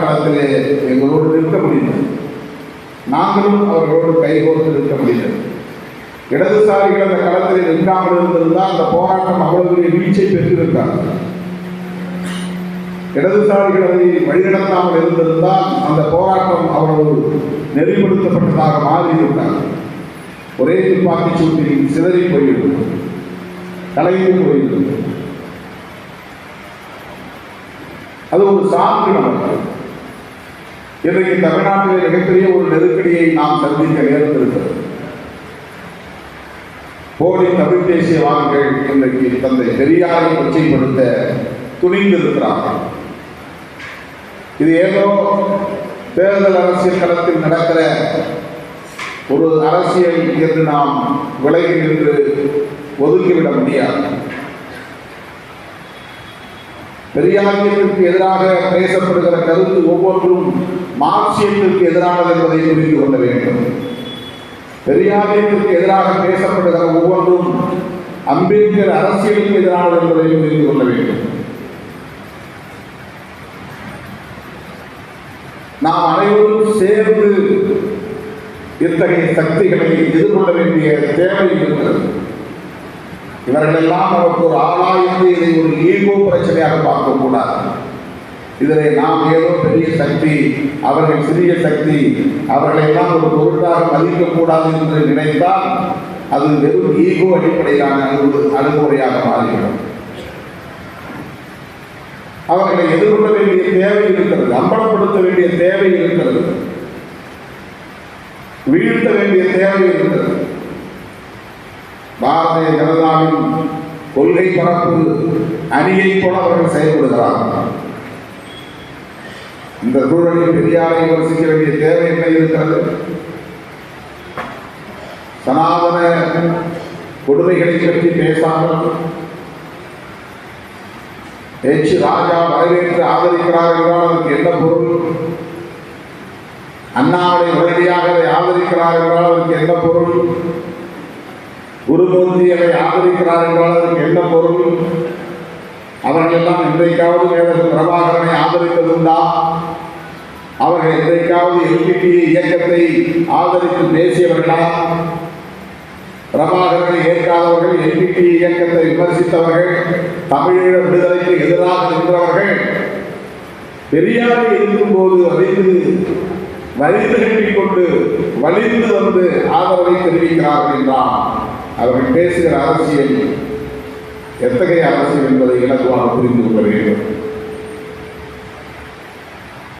களத்திலே எங்களோடு நிற்க முடிந்தது நாங்களும் அவர்களோடு கைகோர்த்து நிற்க முடிந்தது இடதுசாரிகள் அந்த களத்தில் நிற்காமல் இருந்திருந்தால் அந்த போராட்டம் அவ்வளவு வீழ்ச்சியை பெற்றிருக்காங்க இடதுசாரிகள் அதை வழிநடத்தாமல் இருந்திருந்தால் அந்த போராட்டம் அவ்வளவு நெறிப்படுத்தப்பட்டதாக மாறியிருக்காங்க ஒரே துப்பாக்கி சூட்டில் சிதறி போயிருக்கும் கலைந்து போயிருக்கும் அது ஒரு சான்று நமக்கு. இன்றைக்கு தமிழ்நாட்டிலே மிகப்பெரிய ஒரு நெருக்கடியை நாம் சந்திக்க நேர்ந்திருக்கிறது போலி தமிழ் தேசியவாதிகள் இன்றைக்கு தந்தை பெரியாரை கொச்சைப்படுத்த துணிந்திருக்கிறார்கள். இது ஏதோ தேர்தல் அரசியல் களத்தில் நடக்கிற ஒரு அரசியல் என்று நாம் விலகி நின்று ஒதுக்கிவிட முடியாது. பெரியாரியத்திற்கு எதிராக பேசப்படுகிற கருத்து ஒவ்வொன்றும் மார்க்சியத்திற்கு எதிரானது என்பதை புரிந்து கொள்ள வேண்டும். பெரியாரியத்திற்கு எதிராக பேசப்படுகிற ஒவ்வொன்றும் அம்பேத்கர் அரசியலுக்கு எதிரானது என்பதை புரிந்து கொள்ள வேண்டும். நாம் அனைவரும் சேர்ந்து இத்தகைய சக்திகளை எதிர்கொள்ள வேண்டிய தேவை இருக்கிறது. இவர்களெல்லாம் நமக்கு ஒரு ஆளாய்ந்து இதை ஒரு ஈகோ பிரச்சனையாக பார்க்கக்கூடாது இதில் நாம் ஏதோ பெரிய சக்தி அவர்கள் சிறிய சக்தி அவர்களை எல்லாம் ஒரு பொருளாக மதிக்கக்கூடாது என்று நினைத்தால் அது வெறும் ஈகோ அடிப்படையிலான ஒரு அணுகுமுறையாக மாறிவிடும். அவர்களை எதிர்கொள்ள வேண்டிய தேவை இருக்கிறது அம்பலப்படுத்த வேண்டிய தேவை இருக்கிறது. வீழ்த்த வேண்டிய தேவை இருக்கிறது. பாரதிய ஜனதாவின் கொள்கை பரப்பு அணியை போல அவர்கள் செயல்படுகிறார்கள் இந்த சூழலில் பெரியாரை விமர்சிக்க வேண்டிய தேவை என்ன இருக்கிறது? சனாதன கொடுமைகளை பற்றி பேசாமல் எச் ராஜா வரவேற்று ஆதரிக்கிறார் என்றால் அதற்கு என்ன பொருள்? அண்ணாவை உடனடியாக அதை ஆதரிக்கிறார் என்றால் அதற்கு என்ன பொருள்? குருமூர்த்தி அதை ஆதரிக்கிறார் என்றால் அதற்கு என்ன பொருள்? அவர்கள் எல்லாம் இன்றைக்காவது மேலும் பிரபாகரனை ஆதரித்ததுண்டா? அவர்கள் இன்றைக்காவது எல்பிடி இயக்கத்தை ஆதரித்து பேசியவர்களா? பிரபாகரனை ஏற்காதவர்கள் எல்பிடி இயக்கத்தை விமர்சித்தவர்கள் தமிழீழ விடுதலைக்கு எதிராக நின்றவர்கள். பெரியாரை இருக்கும்போது அறிந்து வலிந்து கட்டிக்கொண்டு வலிந்து வந்து ஆதரவை தெரிவிக்கிறார்கள் என்றான். அவர்கள் பேசுகிற அரசியல் எத்தகைய அரசியல் என்பதை இலகுவாக புரிந்து கொள்ள வேண்டும்.